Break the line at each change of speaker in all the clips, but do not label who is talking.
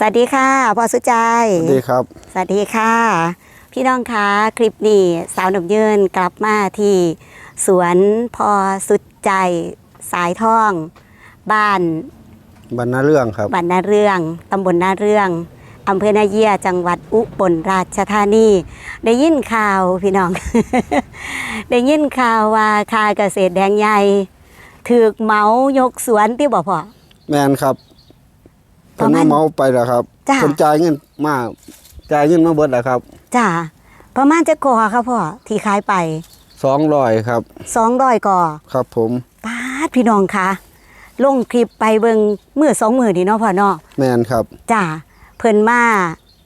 สวัสดีค่ะพ่อสุใจย
สวัสดีครับ
สวัสดีค่ะ พี่น้องคะคลิปนี้สาวหนุ่มยืนกลับมาที่ สวนพอสุดใจสายทอง บ้าน
บรรณเรื่องครับ
บ้านนาเรื่องตำบลนาเรื่องอำเภอนาเยียจังหวัดอุบลราชธานี ได้ยินข่าวพี่น้อง ได้ยินข่าวว่าคาเกษตรแดงใหญ่ถือกเหมายกสวนที่บอกพ่อ
แมนครับ
ป
เพิ่
ระ
น
มาณ
มาเมาไปแล้วครับ
จ้ะ
เพิ่นจ่ายเงินมาจ่ายเงินมาเบิดแล้วครับ
จ้าประมาณจะก่อครับพ่อที่ขายไป
200ครับ
สองร้อยก่อ
ครับผม
ป้าดพี่น้องคะลงคลิปไปเบิงเมื่อสองมือนี่เนาะพ่อเนาะ
แมนครับ
จ้าเพิ่นมา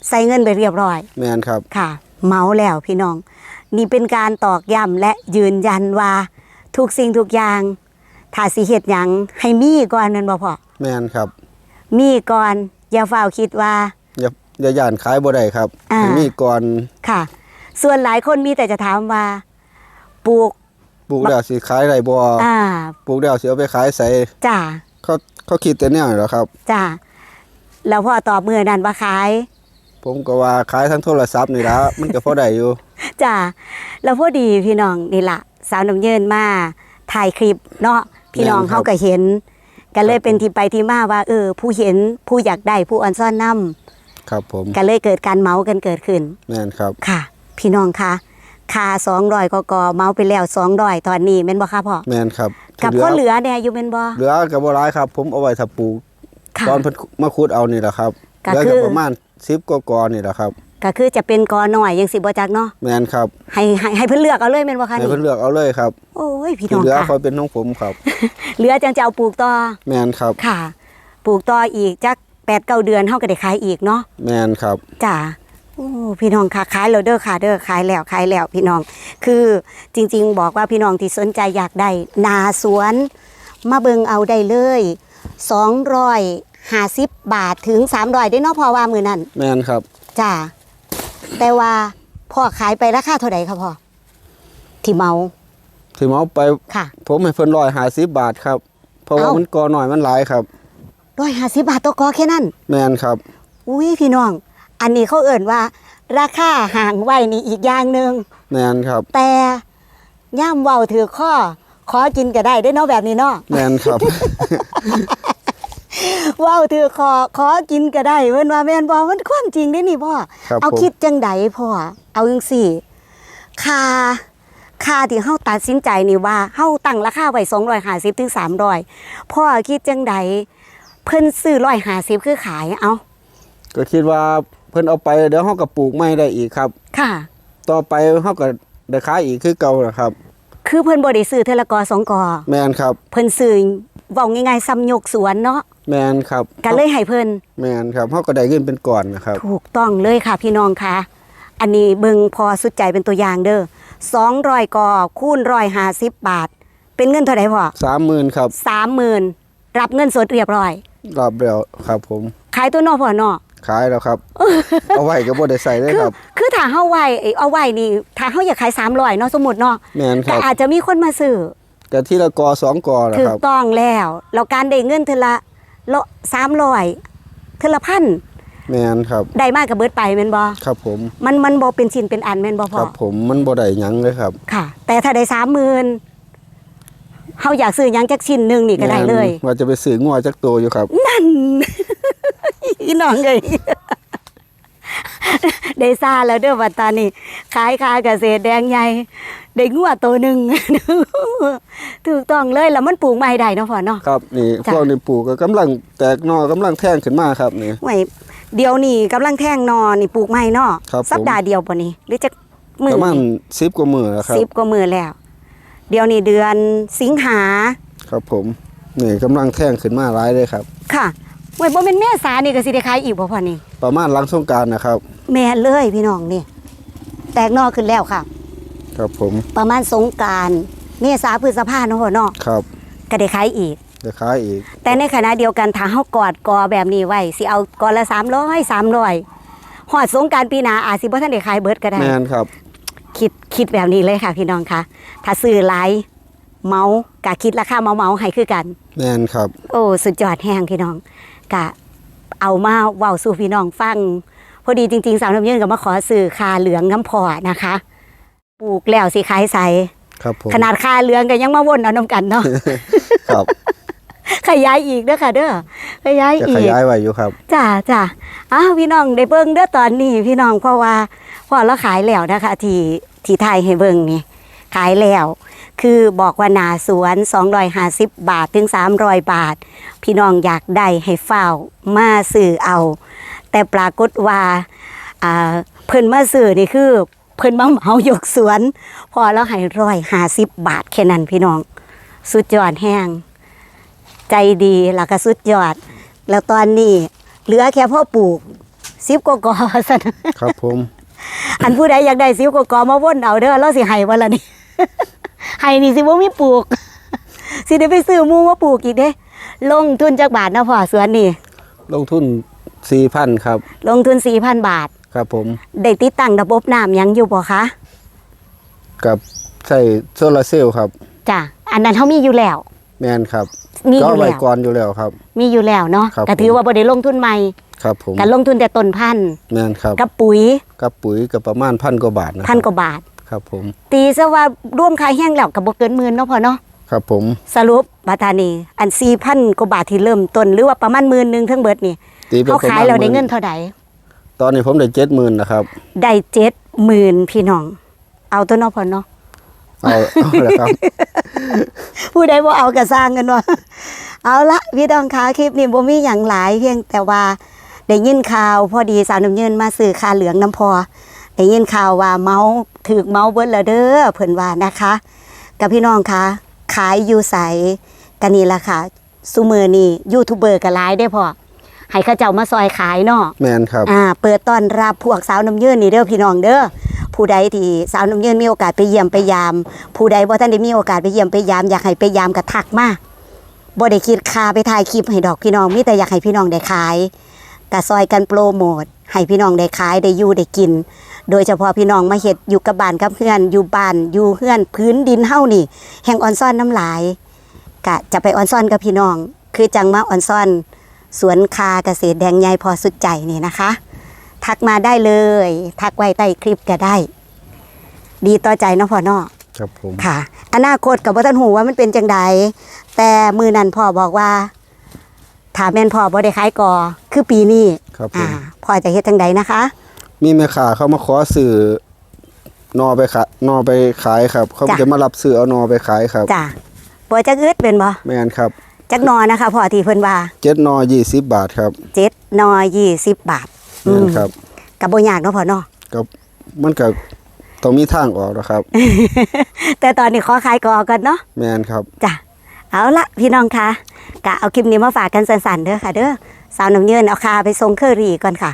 ใส่เงินไปเรียบร้อย
แมนครับ
ค่ะเมาแล้วพี่น้อง นี่เป็นการตอกย้ำและยืนยันว่าทุกสิ่งทุกอย่างถ้าสิเฮ็ดหยังให้มีก่อนแมันบ่พ่อ
แมนครับ
มีก่อนอย่าเฝ้าวคิดว่า
อย่าอย่าย่านขายบ่ได้ครับ
อ่า
ให้มีก่อน
ค่ะ ส่วนหลายคนมีแต่จะถามว่า ปลูก
ปลูกแล้วสิขายได้บ่
อ่า
ปลูกแล้วสิเอาไปขายใส่
จ้า
เขาเขาคิดแต่แนวนี้แหล้วครับ
จ้าแล้วพ่อตอบมือนั้นว่าขาย
ผมก็ว่าขายทั้งโทรศัพท์นี่ละมันก็พอได้อยู่
จ้าแล้วพอดีพี่น้องนี่ละสาวน้ำเยินมาถ่ายคลิปเนาะพี่น้อง
แม่นครับ
เขาก็เห็น ก็เลย
ครับผม
เป็นที่ไปที่มาว่า เออ ผู้เห็นผู้อยากได้ผู้อ่อนซ่อนนํ
ครับผม
ก็เลยเกิดการเมากันเกิดขึ้น
แมนครับ
ค่ะ พี่น้องคะคาสองรอยกกเมาไปแล้วสองรอยตอนนี้แม่นบ่คะพ่อ
แมนครับ
กับ
ที่
พ่อเหลือเนี่ยอยู่แม่นบ่
เหลือก็บ่หลายครับ ผมเอาไว้ถ้าปลูก
ค่ะ
ตอนเพิ่นมาขุดเอานี่แหละครับ
ก็
เหลือ
คื
ก็
อ
ประมาณ10กว่ากอนี่แหละครับ
ก็คือจะเป็นกอหน่อยยังสิบ่จักเนาะ
แมนครับ
ให้ให้ให้เพิ่นเลือกเอาเลยแม่นบ่คะ
ให้
นี่
เพิ่นเลือกเอาเลยครับ
โอ้ยพี่น้
ที่
อง
เหลือ
ค่ะ
คอยเป็นของผมครับ
เหลือจังจะเอาปลูกต่อ
แมนครับ
ค่ะ ปลูกต่ออีกจักแปดเก้าเดือนเฮาก็ได้ขายอีกเนาะ
แมนครับ
จ้าโอ้พี่น้องค่ะขายแล้วเด้อค่ะเด้อขายแล้วขายแล้วพี่น้อง คือจริง ๆ บอกว่าพี่น้องที่สนใจอยากได้นาสวน มาเบิงเอาได้เลย250บาทถึง300ได้เนาะพอว่ามือนั่น
แมนครับ
จ้า แต่ว่าพ่อขายไปราคาเท่าไหร่ครับพ่อที่เมา
ที่เมาไป
ค่ะ
ผมให้เพิ่นร้อยหาสิบบาทครับ เพราะว่า
เอ้ามั
มันกอหน่อยมันหลายครับ
150บาทต่อกอแค่นั้น
แมนครับ
อุ้ยพี่น้อง อันนี้เขาเอ่นว่า ราคาห่างไว้นี่อีกอย่างหนึ่ง
แมนครับ
แต่ย่ามเว้าถือข้อขอกินก็ได้ได้อเนาะแบบนี้เนาะ
แมนครับ
เว้าถือคอขอกินก็ได้เพิ่นว่าแม่นบ่มันความจริงเด้นี่พ่อ
ครับ
เอา
ผม
คิดจังไดพ่อเอาจังซี่ค่าค่าที่เฮาตัดสินใจนี่ว่าเฮาตั้งราคาไว้250ถึง300พ่อคิดจังไดเพิ่นซื้อ150คือขายเอา
ก็คิดว่าเพิ่นเอาไปเดี๋ยวเฮาก็ปลูกไม่ได้อีกครับ
ค่ะ
ต่อไปเฮาก็ได้ขายอีกคือเก่านะครับ
คือเพิ่นบ่ได้ซื้อเทอละกอสองกอ
แมนครับ
เพิ่นซื้อเว้าง่ายๆซ้ำยกสวนเนาะ
แมนครับ
ก็เลยให้เพิ่น
แมนครับเฮาก็ได้เงินเป็นก่อนนะครับ
ถูกต้องเลยค่ะพี่น้องคะอันนี้เบิงพอสุดใจเป็นตัวอย่างเด้อสองรอยกอคูณร้อยห้าสิบบาท เป็นเงินเท่าไหร่พ่อ
30,000ครับ
สามหมื่นรับเงินสดเรียบร้อย
รอบเดียวครับผม
ขายตัวนอกพ่อนอ
ขายแล้วครับ เอาไว้ก็บ่ได้ใส่เลย
คื
ครับ
คือถ้าเฮาไว้เอ้ยเอาไว้นี่ถ้าเฮาอยากขายสามร้อยเนาะสมมุติเนาะ
แมนค
แต่
รับ
อาจจะมีคนมาซื้อ
ก็ทีละกอสองกอแหละ
ถู
ค
ก
รับ
ต้องแล้วแล้วการได้เงินเทอละ ละสามร้อยเทอละพัน
แมนครับ
ได้มากกับเบิดไปแม่นบ่
ครับผม
มันมันบ่เป็นชิ้นเป็นอันแม่นบ่
ค
พ่อ
รับผมมันบ่ได้หยังเลยครับ
ค่ะ แต่ถ้าได้สามหมื่นเขาอยากซื้อหยังจักชิ้นหนึ่งนี่ก็ได้เลย
แม่นว่าจะไปซื้องัวจักตัวอยู่ครับ
นั่นอีน้องเลยได้ซาแล้วเด้อวันตอนนี้ขายคาเกษตรแดงใหญ่ ได้งัวตัวหนึ่ง ถูกต้องเลยแล้วมันปลูกไม่ได้เนาะพ่อเนาะ
ครับนี่
จ้ะ
พวกนี้ปลูกก็กำลังแตกหนอกำลังแท่งขึ้นมาครับนี่
ไว้เดี๋ยวนี้กำลังแท่งนอนี่ปลูกไม่เนาะ
ครับผม
สัปดาห์เดียวปะนี่หรือจะมือ
ประมาณ
นี่
สิบกว่ามือแล้วครับ
สิบกว่ามือแล้ว เดี๋ยวนี้เดือนสิงหา
ครับผมนี่กำลังแท่งขึ้นมาร้ายเลยครับ
ค่ะไว้บ่เป็นแม่สานี่ก็สิได้ขายอีกบ่พ่อนี่
ประมาณหลังสงกรารนะครับ
แม่เลยพี่น้องนี่ แตกหนอขึ้นแล้วค่ะ
ครับผม
ประมาณสงกรารเมษาพฤษภาเนาะพ่อเนาะ
ครับ
ก็ได้ขายอีก
จะขายอีก
แต่ในขณะเดียวกันถ้าเฮากอดกอแบบนี้ไว้สิเอากอละ300 300ฮอดสงกรารปีหน้าอาจสิบ่ทันได้ขายเบิดก็ได้
แมนครับ
คิดคิดแบบนี้เลยค่ะ พี่น้องคะถ้าซื้อหลายเมากะคิดราคาเมาเมาๆให้คือกัน
แมนครับ
โอ้สุดยอดแห้งพี่น้องกะเอามาเว้าสู่พี่น้องฟัง พอดีจริงๆสาวน้ำยืนก็มาขอสื่อคาเหลืองน้ำพอนะคะ ปลูกแล้วสิขายใส
ครับผม
ขนาดคาเหลืองก็ยังมาวนเอาน้ำกันเนาะ
ครับ
ขยายอีกเด้อค่ะ เด้อขยาย
จะ
อี
ข
ก
ยายไว้อยู่ครับ
จ้าจ้าอ้าวพี่น้องได้เบิ่งเด้อตอนนี้พี่น้องเพราะว่าพอเราขายแล้วนะคะที่ที่ไทยให้เบิ่งนี่ขายแล้ว คือบอกว่าหนาสวน 250 บาทถึง 300 บาท พี่น้องอยากได้ให้เฝ้าวมาซื้อเอา แต่ปรากฏว่าอ่าเพิ่นมาซื้อนี่คือ เพิ่นมาเหมายกสวน พอแล้วให้ร้อยห้าสิบบาทแค่นั้นพี่น้อง สุดยอดแห้ง ใจดีแล้วก็สุดยอด แล้วตอนนี้เหลือแค่พ่อปลูกซิบกกอซะนะครับ
ผม
อันผู้ใดอยากได้ซิบกกอมาว่นเอาเด้อเราสิให้วันละนี่ให้นี่สิบ่มีปลูก สิได้ไปซื้อหมูมาปลูกอีกเด้ ลงทุนจากบาทนะพ่อสวนนี่
ลงทุนสี่พันครับ
ลงทุน4,000บาท
ครับผม
ได้ติดตั้งระบบน้ำหยังอยู่บ่คะ
กับใส่โซลาร์เซลล์ครับ
จ้ะอันนั้นเขามีอยู่แล้ว
แมนครับ
มีอ
ก็
ยู่
ไว้
แล้ว
ก่อนอยู่แล้วครับ
มีอยู่แล้วเนาะ
ครับ
ก็ถือว่าบ่ได้ลงทุนใหม่
ครับผม
การลงทุนแต่ต้นพันธุ์
แมนครับ
กับปุ๋ย
กับปุ๋ยกับประมาณพันกว่าบาทนะ
พันกว่าบาท
ครับผม
ตีซะว่าร่วมขายแห้งแล้วกับบ่เกินหมื่นเนาะพ่อเนาะ
ครับผม
สรุปบาทานีอัน4,000กว่าบาทที่เริ่มต้นหรือว่าประมาณหมื่นหนึงทั้งเบิดนี่
ตีไป
เขา
ประ
ขาย
มาณ
เราได้
ห
เงิ
มื่
นเท่าใด
ตอนนี้ผมได้เจ็ดหมื่นนะครับ
ได้70,000พี่น้อง เอาตัวเนาะพ่อเนาะ
เอาเอาละครับ
ผู้ใดบ่เอาก็สร้างกันว่าเอาละพี่น้องคะคลิปนี้บ่มีหยังหลายเพียงแต่ว่าได้ยินข่าวพอดีสาวน้ำเยินมาซื้อคาเหลืองน้ำพอได้ยินข่าวว่าเมาถูกเมาเบิดแล้วเด้อเพิ่นว่านะคะ กับพี่น้องคะขายอยู่ใสกันนี่ล่ะค่ะซุมือนี่ยูทูบเบอร์ก็หลายได้อพอ ให้เขาเจ้ามาซอยขายเนาะ
แมนครับ
อ่าเปิดต้อนรับพวกสาวน้ำเยื่นนี่เด้อพี่น้องเด้อผู้ใดที่สาวน้ำเยื่นมีโอกาสไปเยี่ยมไปยาม ผู้ใดบ่ท่านได้มีโอกาสไปเยี่ยมไปยามอยากให้ไปยามก็ทักมาบ่ได้คิดค่าไปถ่ายคลิปให้ดอกพี่น้องมีแต่อยากให้พี่น้องได้ขายก็ซอยกันโปรโมทให้พี่น้องได้ขายได้อยู่ได้กิน โดยเฉพาะพี่น้องมาเฮ็ดอยู่กับบ้านกับเพื่อนอยู่บ้านอยู่เพื่อนพื้นดินเฮานี่ แห่งออนซ่อนน้ำลายก็จะไปออนซ่อนกับพี่น้อง คือจังมาออนซ่อน สวนคาเกษตรแดงใหญ่พอสุดใจนี่นะคะ ทักมาได้เลย ทักไว้ใต้คลิปก็ได้ ดีต่อใจเนาะพ่อเนาะ
ครับผม
ค่ะอนาคตกับพ่ท่านหูว่ามันเป็นจังใดแต่มือนั้นพ่อบอกว่าถามแม่นพ่อบ่ได้ขายกอคือปีนี้
ครับผ
อ่ามพ่อจะเฮ็ดจังใดนะคะ
มีแม่ค้าเขามาขอซื้อนอไปขายนอไปขายครับ เขา
จ้ะ
จะมารับซื้อเอานอไปขายครับ
จ้ะบ่จักอึดเป็นบ่
แมนครับ
จักนอนะคะพ่อที่เพิ่นว่า
เจ็ดนอยี่สิบบาทครับ
เจ็ดนอ20บาท
แมนครับ
ก็บ่ยากเนาะพ่อเนาะ
ก็มันก็ต้องมีทางออกนะครับ
แต่ตอนนี้ขอขายกอก่อนเนาะ
แมนครับ
จ้ะเอาละพี่น้องคะกะเอาคลิปนี้มาฝากกันสันๆเด้อค่ะ เด้อสาวน้ำเยินเอาคาไปทรงเคอรี่ก่อนค่ะ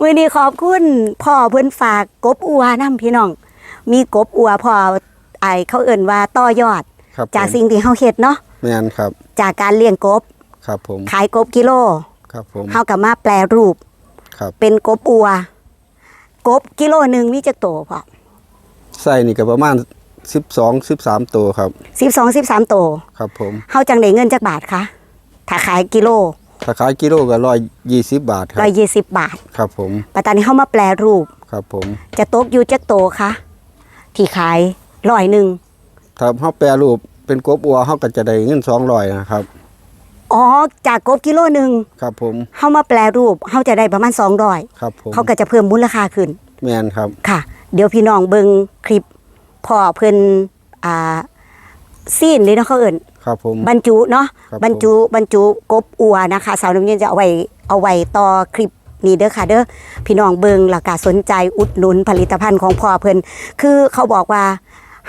วันนี้ขอบคุณพ่อเพิ่นฝากกบอัวนํพี่น้อง มีกบอัวพ่อไอเขาเอิ่นว่าต่อยอด
ครับ
จาก
ผม
สิ่งที่เฮาเฮ็ดเนาะ
แมนครับ
จากการเลี้ยงกบ
ครับผม
ขายกบกิโล
ครับผม
เฮาก็มาแปลรูป
ครับ
เป็นกบอัว กบกิโลหนึงมีจักโตพ่อ
ใส่นี่ก็ประมาณสิบสองสิบสามตัวครับ
12 13โต
ครับผม
เฮาจังได้เงินจักบาทคะถ้าขายกิโล
ถ้าขายกิโลก็ร้อยยี่สิบบาทครับ
120 บาท
ครับผม
ปัตตานีเข้ามาแปลรูป
ครับผม
จะตกอยู่จักโตคะที่ขายร้อยหนึ่ง
ถ้าเขาแปรรูปเป็นกบอัวเขาก็จะได้เงินสองร้อยนะครับ
อ๋อ จากกบกิโลหนึ่ง
ครับผม
เข้ามาแปลรูปเขาจะได้ประมาณสองร้อย
ครับผม
เขาก็จะเพิ่มมูลค่าขึ้น
แมนครับ
ค่ะ เดี๋ยวพี่น้องเบิงคลิปพ่อเพิ่นอ่าซีนเลยเนาะเขาเอิ่น
ครับผม
บรรจุเนาะ
ครับ
บรรจุบรรจุกบอัวนะคะ สาวน้ำเย็นจะเอาไว้เอาไว้ต่อคลิปนี้เด้อค่ะเด้อพี่น้องเบิงแล้วก็สนใจอุดหนุนผลิตภัณฑ์ของพ่อเพิ่นคือเขาบอกว่า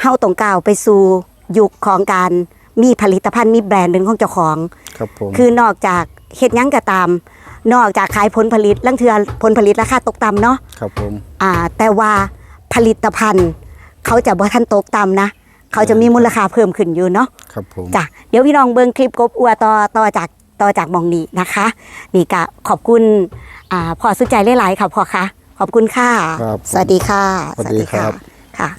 เฮาต้องก้าวไปสู่ยุคของการมีผลิตภัณฑ์มีแบรนด์เป็นของเจ้าของ
ครับผม
คือนอกจากเฮ็ดหยังก็ตาม นอกจากขายผลผลิตลังเทือผลผลิตราคาตกต่ำเนาะ
ครับผม
อ่าแต่ว่าผลิตภัณฑ์ เขาจะบ่ทันตกต่ำนะ เขาจะมีมูลค่าเพิ่มขึ้นอยู่เนาะ
ครับผม
จ้ะเดี๋ยวพี่น้องเบิ่งคลิปกบอัวต่อต่อจากต่อจากหมองนี้นะคะ นี่ก็ขอบคุณอ่าพ่อสุดใจหลายๆค่ะพ่อคะขอบคุณค่ะ
ครับผม
สวัสดีค่ะ
สวัสดีครับ
ค่ะ